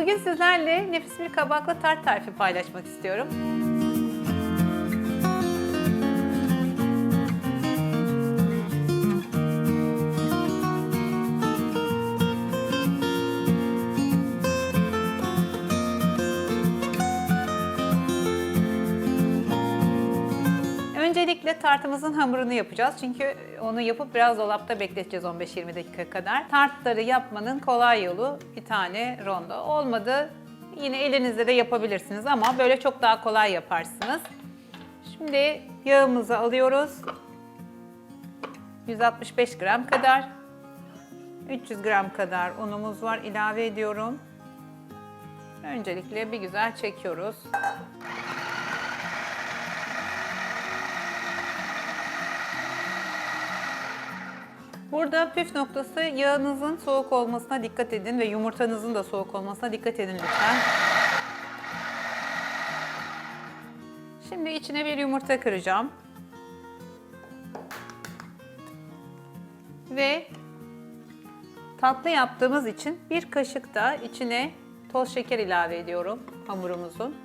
Bugün sizlerle nefis bir kabaklı tart tarifi paylaşmak istiyorum. Tartımızın hamurunu yapacağız. Çünkü onu yapıp biraz dolapta bekleteceğiz 15-20 dakika kadar. Tartları yapmanın kolay yolu bir tane rondo. Olmadı yine elinizde de yapabilirsiniz ama böyle çok daha kolay yaparsınız. Şimdi yağımızı alıyoruz. 165 gram kadar. 300 gram kadar unumuz var. ilave ediyorum. Öncelikle bir güzel çekiyoruz. Burada püf noktası yağınızın soğuk olmasına dikkat edin ve yumurtanızın da soğuk olmasına dikkat edin lütfen. Şimdi içine bir yumurta kıracağım. Ve tatlı yaptığımız için bir kaşık da içine toz şeker ilave ediyorum hamurumuzun.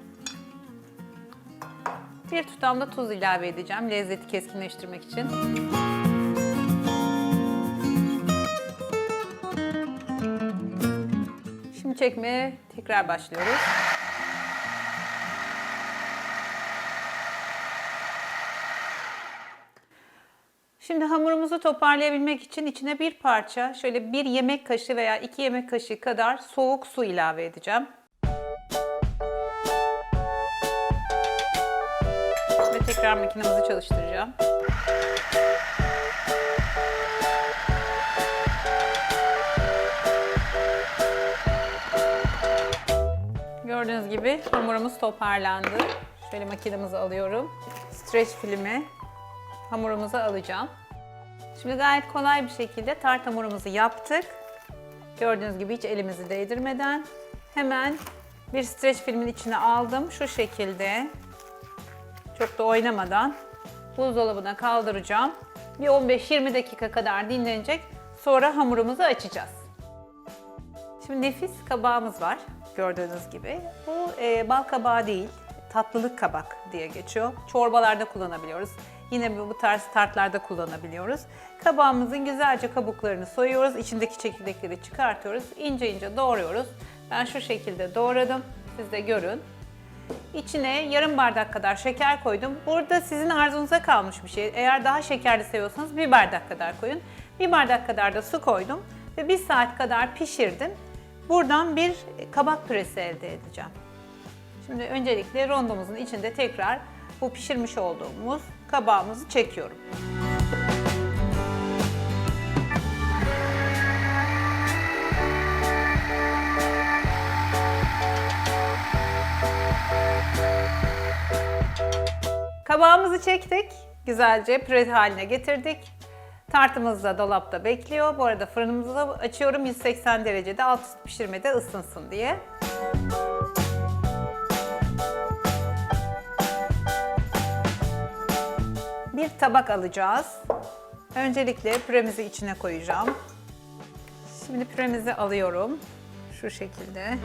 Bir tutam da tuz ilave edeceğim lezzeti keskinleştirmek için. Çekmeye tekrar başlıyoruz. Şimdi hamurumuzu toparlayabilmek için içine bir parça, şöyle bir yemek kaşığı veya iki yemek kaşığı kadar soğuk su ilave edeceğim. Ve tekrar makinemizi çalıştıracağım. Gibi hamurumuz toparlandı. Şöyle makinemizi alıyorum. Streç filmi hamurumuza alacağım. Şimdi gayet kolay bir şekilde tart hamurumuzu yaptık. Gördüğünüz gibi hiç elimizi değdirmeden hemen bir streç filmin içine aldım. Şu şekilde çok da oynamadan buzdolabına kaldıracağım. Bir 15-20 dakika kadar dinlenecek. Sonra hamurumuzu açacağız. Şimdi nefis kabağımız var gördüğünüz gibi. Bu e, bal kabağı değil, tatlılık kabak diye geçiyor. Çorbalarda kullanabiliyoruz. Yine bu tarz tartlarda kullanabiliyoruz. Kabağımızın güzelce kabuklarını soyuyoruz. İçindeki çekirdekleri çıkartıyoruz. İnce ince doğruyoruz. Ben şu şekilde doğradım. Siz de görün. İçine yarım bardak kadar şeker koydum. Burada sizin arzunuza kalmış bir şey. Eğer daha şekerli seviyorsanız bir bardak kadar koyun. Bir bardak kadar da su koydum ve bir saat kadar pişirdim. Buradan bir kabak püresi elde edeceğim. Şimdi öncelikle rondomuzun içinde tekrar bu pişirmiş olduğumuz kabağımızı çekiyorum. Kabağımızı çektik. Güzelce püre haline getirdik. Tartımız da dolapta bekliyor. Bu arada fırınımızı da açıyorum 180 derecede alt üst pişirmede ısınsın diye. Bir tabak alacağız. Öncelikle püremizi içine koyacağım. Şimdi püremizi alıyorum. Şu şekilde.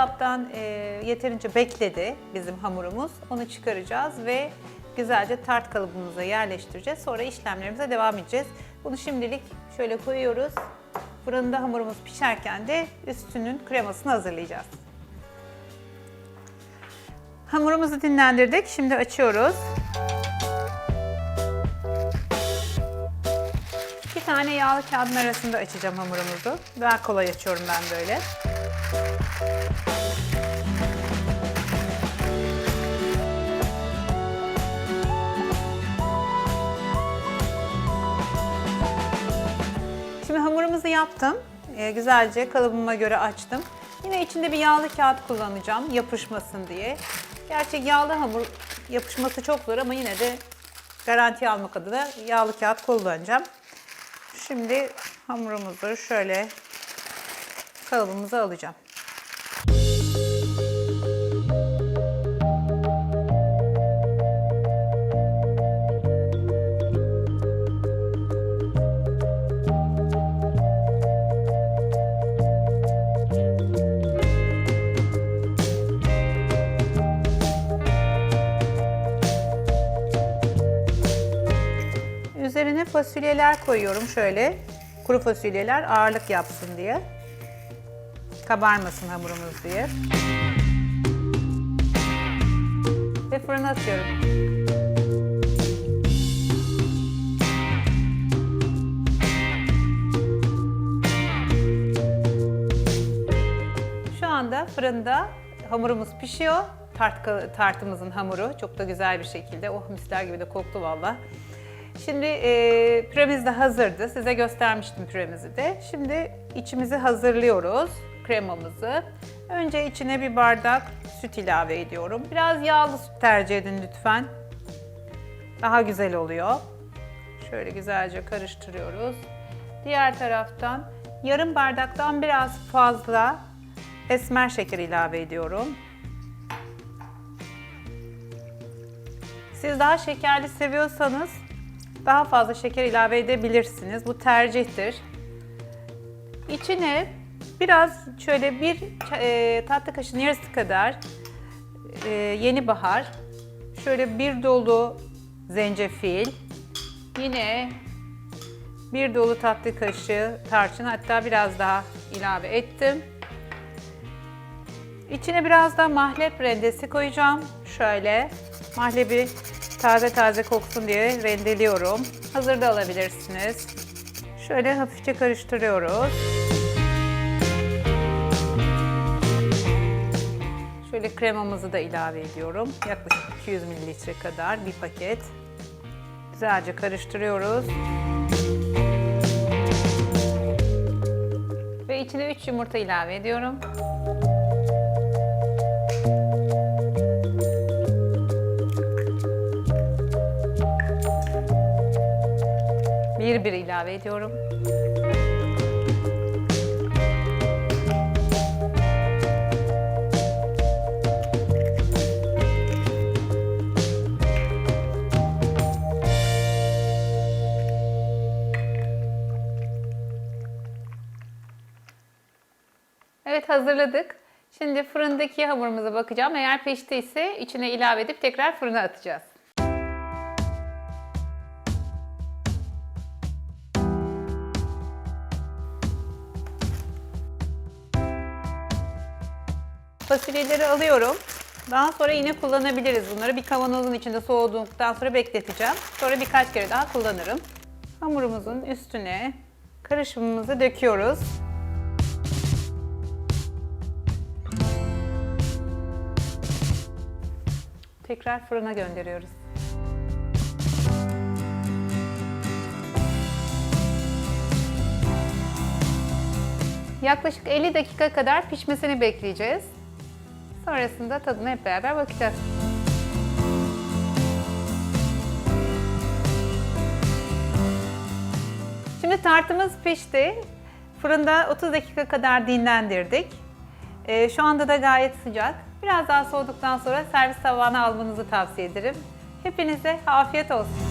Dolaptan e, yeterince bekledi bizim hamurumuz. Onu çıkaracağız ve güzelce tart kalıbımıza yerleştireceğiz. Sonra işlemlerimize devam edeceğiz. Bunu şimdilik şöyle koyuyoruz. Fırında hamurumuz pişerken de üstünün kremasını hazırlayacağız. Hamurumuzu dinlendirdik. Şimdi açıyoruz. İki tane yağlı kağıdın arasında açacağım hamurumuzu. Daha kolay açıyorum ben böyle. Hamurumuzu yaptım. Ee, güzelce kalıbıma göre açtım. Yine içinde bir yağlı kağıt kullanacağım yapışmasın diye. Gerçi yağlı hamur yapışması çok zor ama yine de garanti almak adına yağlı kağıt kullanacağım. Şimdi hamurumuzu şöyle kalıbımıza alacağım. Fasulyeler koyuyorum şöyle. Kuru fasulyeler ağırlık yapsın diye. Kabarmasın hamurumuz diye. Ve fırına atıyorum. Şu anda fırında hamurumuz pişiyor. Tart, tartımızın hamuru çok da güzel bir şekilde. Oh misler gibi de koktu valla. Şimdi e, püremiz de hazırdı. Size göstermiştim püremizi de. Şimdi içimizi hazırlıyoruz. Kremamızı. Önce içine bir bardak süt ilave ediyorum. Biraz yağlı süt tercih edin lütfen. Daha güzel oluyor. Şöyle güzelce karıştırıyoruz. Diğer taraftan yarım bardaktan biraz fazla esmer şeker ilave ediyorum. Siz daha şekerli seviyorsanız daha fazla şeker ilave edebilirsiniz. Bu tercihtir. İçine biraz şöyle bir e, tatlı kaşığının yarısı kadar e, yeni bahar, şöyle bir dolu zencefil, yine bir dolu tatlı kaşığı tarçın hatta biraz daha ilave ettim. İçine biraz da mahlep rendesi koyacağım. Şöyle mahlebi taze taze koksun diye rendeliyorum. Hazır da alabilirsiniz. Şöyle hafifçe karıştırıyoruz. Şöyle kremamızı da ilave ediyorum. Yaklaşık 200 mililitre kadar bir paket. Güzelce karıştırıyoruz. Ve içine 3 yumurta ilave ediyorum. Bir bir ilave ediyorum. Evet hazırladık. Şimdi fırındaki hamurumuza bakacağım. Eğer piştiyse içine ilave edip tekrar fırına atacağız. Fasulyeleri alıyorum. Daha sonra yine kullanabiliriz bunları. Bir kavanozun içinde soğuduktan sonra bekleteceğim. Sonra birkaç kere daha kullanırım. Hamurumuzun üstüne karışımımızı döküyoruz. Tekrar fırına gönderiyoruz. Yaklaşık 50 dakika kadar pişmesini bekleyeceğiz. Sonrasında tadına hep beraber bakacağız. Şimdi tartımız pişti. Fırında 30 dakika kadar dinlendirdik. Ee, şu anda da gayet sıcak. Biraz daha soğuduktan sonra servis tabağına almanızı tavsiye ederim. Hepinize afiyet olsun.